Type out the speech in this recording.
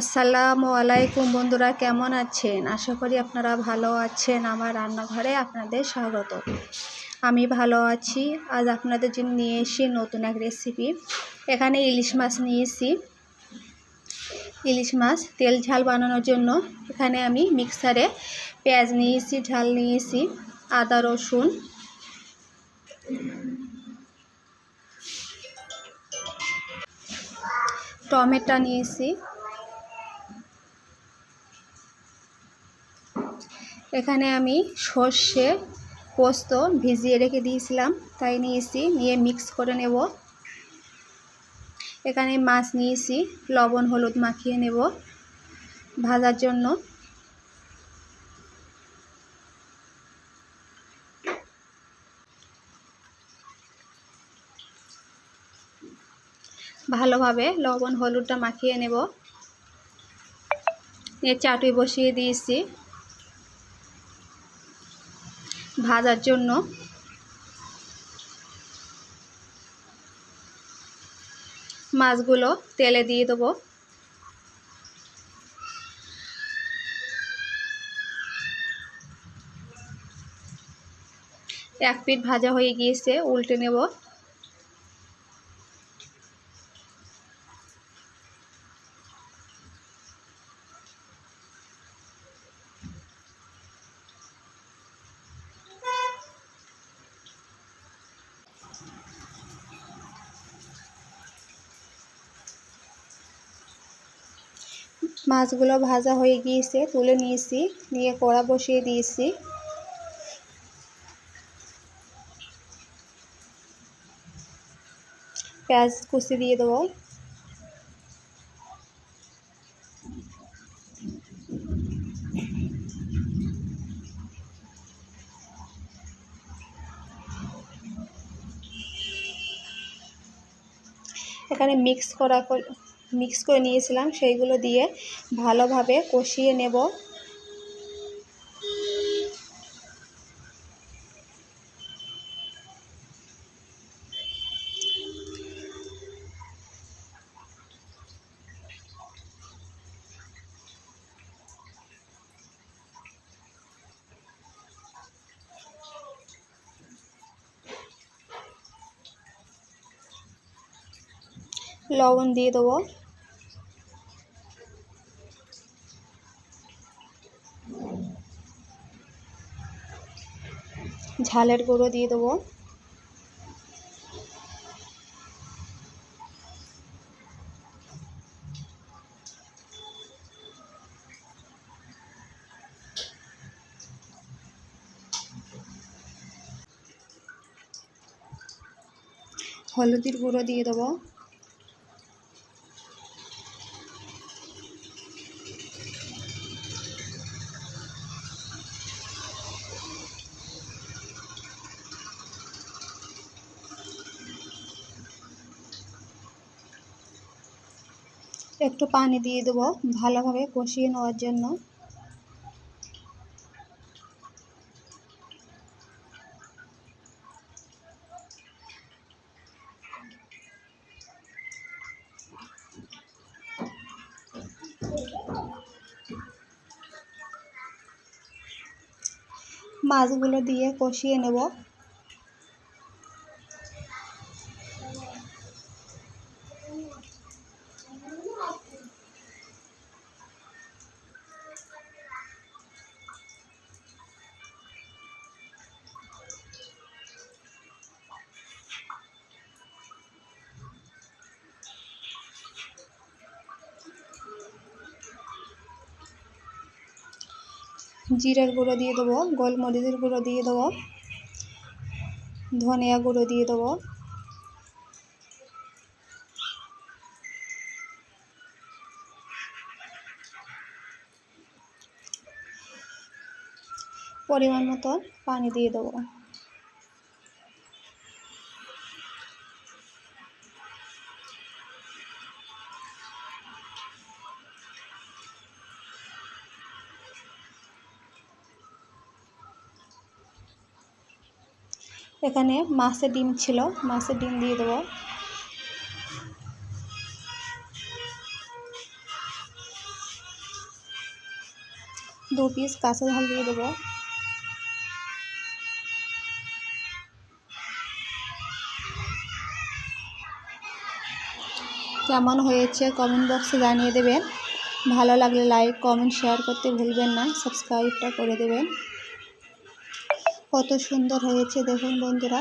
আসসালামু আলাইকুম বন্ধুরা, কেমন আছেন? আশা করি আপনারা ভালো আছেন। আমার রান্নাঘরে আপনাদের স্বাগত। আমি ভালো আছি। আজ আপনাদের জন্য নিয়ে এসি নতুন এক রেসিপি এখানে ইলিশ মাছ নিয়েছি। ইলিশ মাছ, তেল ঝাল বানানোর জন্য এখানে আমি মিক্সারে পেঁয়াজ নিয়েছি, ঝাল নিয়েছি, আদা, রসুন। টমেটো নিয়েছি। এখানে আমি সর্ষে পোস্ত ভিজিয়ে রেখে দিয়েছিলাম, তাই নিয়েছি, নিয়ে মিক্স করে নেব। এখানে মাছ নিয়েছি, লবণ, হলুদ মাখিয়ে নেব ভাজার জন্য। ভালোভাবে লবণ, হলুদটা মাখিয়ে নেব। নিয়ে চাটুই বসিয়ে দিয়েছি। ভাজার জন্য। মাছগুলো তেলে দিয়ে দেবো। এক পিঠ ভাজা হয়ে গিয়েছে উল্টে নেব। মাছগুলো ভাজা হয়ে গিয়েছে, তুলে নিয়েছি, নিয়ে কড়া বসিয়ে দিয়েছি। পেঁয়াজ কুচি দিয়ে দেবো। এখানে মিক্স করা মিক্স করে নিয়েছিলাম সেইগুলো দিয়ে ভালোভাবে কষিয়ে নেব। লবণ দিয়ে দেবো। ঝালের গুঁড়ো দিয়ে দেবো। হলুদের গুঁড়ো দিয়ে দেবো। একটু পানি দিয়ে দেবো ভালোভাবে কষিয়ে নেওয়ার জন্য। মাছগুলো দিয়ে কষিয়ে নেব। জিরার গুঁড়ো দিয়ে দেবো, গোলমরিচের গুঁড়ো দিয়ে দেবো, ধনিয়া গুঁড়ো দিয়ে দেবো। পরিমাণ মতন পানি দিয়ে দেবো। এখানে মাছের ডিম ছিল, মাছের ডিম দিয়ে দেবো। দু পিস কাঁচা ঝাল দিয়ে দেবো। কেমন হয়েছে কমেন্ট বক্সে জানিয়ে দেবেন। ভালো লাগলে লাইক কমেন্ট শেয়ার করতে ভুলবেন না। সাবস্ক্রাইবটা করে দেবেন। কত সুন্দর হয়েছে দেখুন বন্ধুরা।